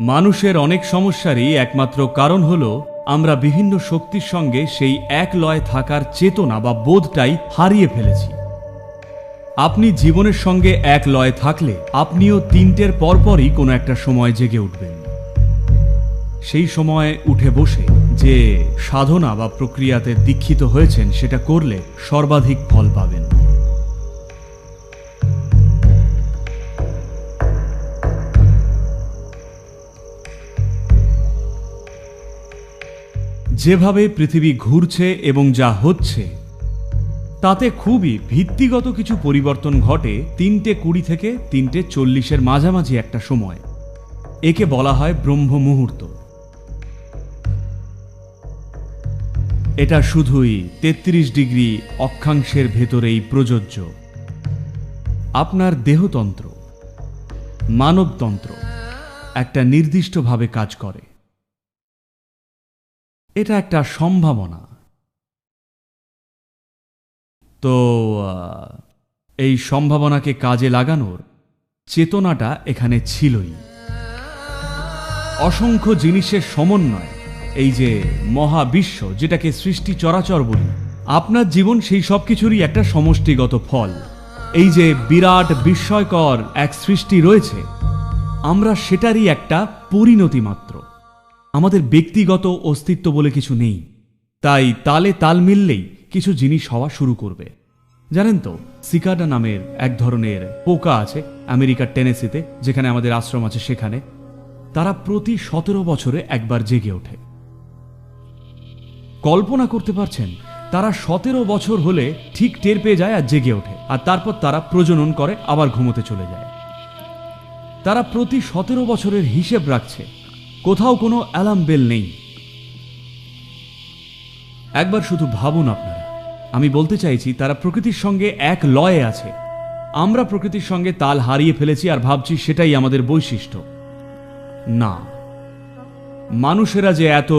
মানুষের অনেক সমস্যারই একমাত্র কারণ হল, আমরা বিভিন্ন শক্তির সঙ্গে সেই এক লয়ে থাকার চেতনা বা বোধটাই হারিয়ে ফেলেছি। আপনি জীবনের সঙ্গে এক লয়ে থাকলে, আপনিও তিনটের পরপরই কোনো একটা সময় জেগে উঠবেন। সেই সময় উঠে বসে যে সাধনা বা প্রক্রিয়াতে দীক্ষিত হয়েছেন, সেটা করলে সর্বাধিক ফল পাবেন। যেভাবে পৃথিবী ঘুরছে এবং যা হচ্ছে, তাতে খুবই ভিত্তিগত কিছু পরিবর্তন ঘটে তিনটে কুড়ি থেকে তিনটে চল্লিশের মাঝামাঝি একটা সময়। একে বলা হয় ব্রহ্ম মুহূর্ত এটা শুধুই তেত্রিশ ডিগ্রি অক্ষাংশের ভেতরেই প্রযোজ্য। আপনার দেহতন্ত্র, মানবতন্ত্র একটা নির্দিষ্টভাবে কাজ করে। এটা একটা সম্ভাবনা। তো এই সম্ভাবনাকে কাজে লাগানোর চেতনাটা এখানে ছিলই। অসংখ্য জিনিসের সমন্বয়, এই যে মহাবিশ্ব যেটাকে সৃষ্টি চরাচর বলি, আপনার জীবন সেই সব কিছুরই একটা সমষ্টিগত ফল। এই যে বিরাট বিস্ময়কর এক সৃষ্টি রয়েছে, আমরা সেটারই একটা পরিণতি মাত্র আমাদের ব্যক্তিগত অস্তিত্ব বলে কিছু নেই। তাই তালে তাল মিললেই কিছু জিনিস হওয়া শুরু করবে। জানেন তো, সিকাডা নামের এক ধরনের পোকা আছে আমেরিকার টেনেসিতে, যেখানে আমাদের আশ্রম আছে সেখানে। তারা প্রতি সতেরো বছরে একবার জেগে ওঠে। কল্পনা করতে পারছেন, তারা সতেরো বছর হলে ঠিক টের পেয়ে যায় আর জেগে ওঠে, আর তারপর তারা প্রজনন করে, আবার ঘুমোতে চলে যায়। তারা প্রতি সতেরো বছরের হিসেব রাখছে। কোথাও কোনো অ্যালার্ম বেল নেই। একবার শুধু ভাবুন আপনারা। আমি বলতে চাইছি, তারা প্রকৃতির সঙ্গে এক লয়ে আছে। আমরা প্রকৃতির সঙ্গে তাল হারিয়ে ফেলেছি আর ভাবছি সেটাই আমাদের বৈশিষ্ট্য। না। মানুষেরা যে এত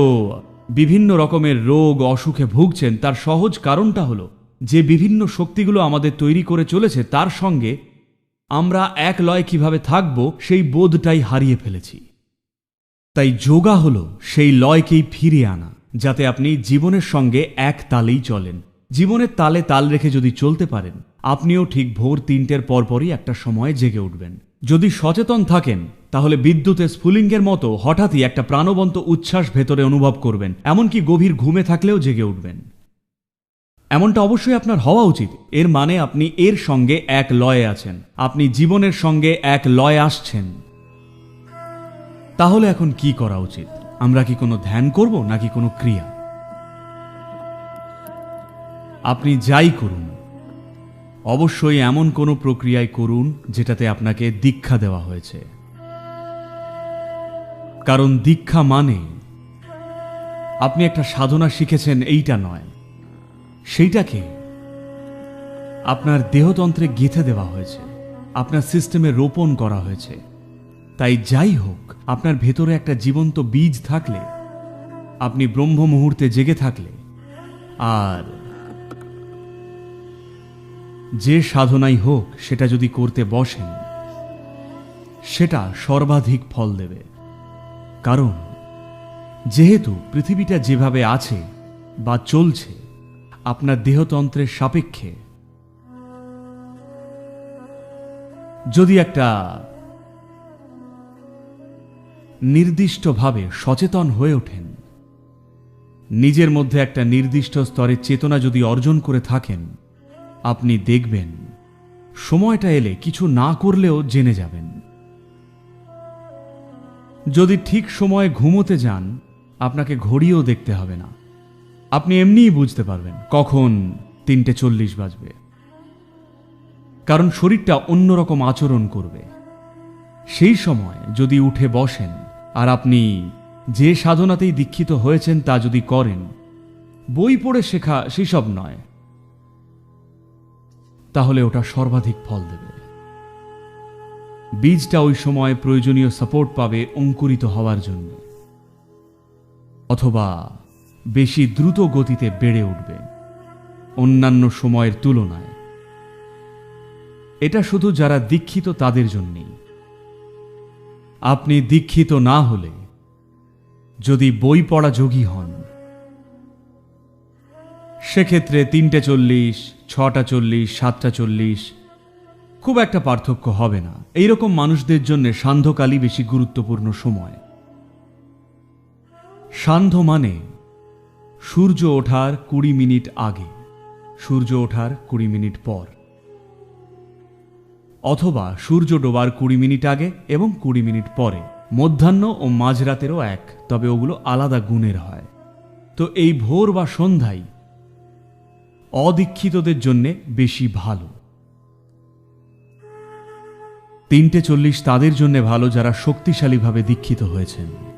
বিভিন্ন রকমের রোগ, অসুখে ভুগছেন, তার সহজ কারণটা হলো, যে বিভিন্ন শক্তিগুলো আমাদের তৈরি করে চলেছে, তার সঙ্গে আমরা এক লয় কীভাবে থাকব, সেই বোধটাই হারিয়ে ফেলেছি। তাই যোগা হলো সেই লয়কেই ফিরিয়ে আনা, যাতে আপনি জীবনের সঙ্গে এক তালেই চলেন। জীবনের তালে তাল রেখে যদি চলতে পারেন, আপনিও ঠিক ভোর তিনটের পরপরই একটা সময়ে জেগে উঠবেন। যদি সচেতন থাকেন, তাহলে বিদ্যুতের স্ফুলিঙ্গের মতো হঠাৎই একটা প্রাণবন্ত উচ্ছ্বাস ভেতরে অনুভব করবেন, এমনকি গভীর ঘুমে থাকলেও জেগে উঠবেন। এমনটা অবশ্যই আপনার হওয়া উচিত। এর মানে আপনি এর সঙ্গে এক লয়ে আছেন। আপনি জীবনের সঙ্গে এক লয়ে আসছেন। তাহলে এখন কি করা উচিত? আমরা কি কোনো ধ্যান করব নাকি কোনো ক্রিয়া? আপনি যাই করুন। অবশ্যই এমন কোনো প্রক্রিয়ায় করুন যেটাতে আপনাকে দীক্ষা দেওয়া হয়েছে। কারণ দীক্ষা মানে আপনি একটা সাধনা শিখেছেন এইটা নয়। সেইটাকে আপনার দেহতন্ত্রে গেঁথে দেওয়া হয়েছে। আপনার সিস্টেমে রোপণ করা হয়েছে। তাই যাই হোক, আপনার ভেতরে একটা জীবন্ত বীজ থাকলে, আপনি ব্রহ্ম মুহূর্তে জেগে থাকলে, আর যে সাধনাই হোক, সেটা যদি করতে বসেন, সেটা সর্বাধিক ফল দেবে। কারণ, যেহেতু পৃথিবীটা যেভাবে আছে বা চলছে, আপনার দেহতন্ত্রের সাপেক্ষে, যদি একটা নির্দিষ্টভাবে সচেতন হয়ে ওঠেন। নিজের মধ্যে একটা নির্দিষ্ট স্তরের চেতনা যদি অর্জন করে থাকেন, আপনি দেখবেন সময়টা এলে কিছু না করলেও জেনে যাবেন। যদি ঠিক সময়ে ঘুমোতে যান, আপনাকে ঘড়িও দেখতে হবে না। আপনি এমনিই বুঝতে পারবেন কখন তিনটে চল্লিশ বাজবে। কারণ শরীরটা অন্যরকম আচরণ করবে। সেই সময় যদি উঠে বসেন আর আপনি যে সাধনাতেই দীক্ষিত হয়েছেন তা যদি করেন, বই পড়ে শেখা সেসব নয়। তাহলে ওটা সর্বাধিক ফল দেবে। বীজটা ওই সময় প্রয়োজনীয় সাপোর্ট পাবে অঙ্কুরিত হওয়ার জন্য। অথবা বেশি দ্রুত গতিতে বেড়ে উঠবে অন্যান্য সময়ের তুলনায়। এটা শুধু যারা দীক্ষিত তাদের জন্যেই। আপনি দীক্ষিত না হলে যদি বই পড়া যোগী হন। সেক্ষেত্রে তিনটে চল্লিশ, ছটা চল্লিশ, সাতটা চল্লিশ খুব একটা পার্থক্য হবে না। এইরকম মানুষদের জন্য সান্ধ্যকালই বেশি গুরুত্বপূর্ণ সময়। সান্ধ্য মানে সূর্য ওঠার কুড়ি মিনিট আগে, সূর্য ওঠার কুড়ি মিনিট পর। অথবা সূর্য ডোবার কুড়ি মিনিট আগে এবং কুড়ি মিনিট পরে। মধ্যাহ্ন ও মাঝরাতেরও এক, তবে ওগুলো আলাদা গুণের হয়। তো এই ভোর বা সন্ধ্যায় অদীক্ষিতদের জন্যে বেশি ভালো। তিনটে চল্লিশ তাদের জন্য ভালো যারা শক্তিশালীভাবে দীক্ষিত হয়েছেন।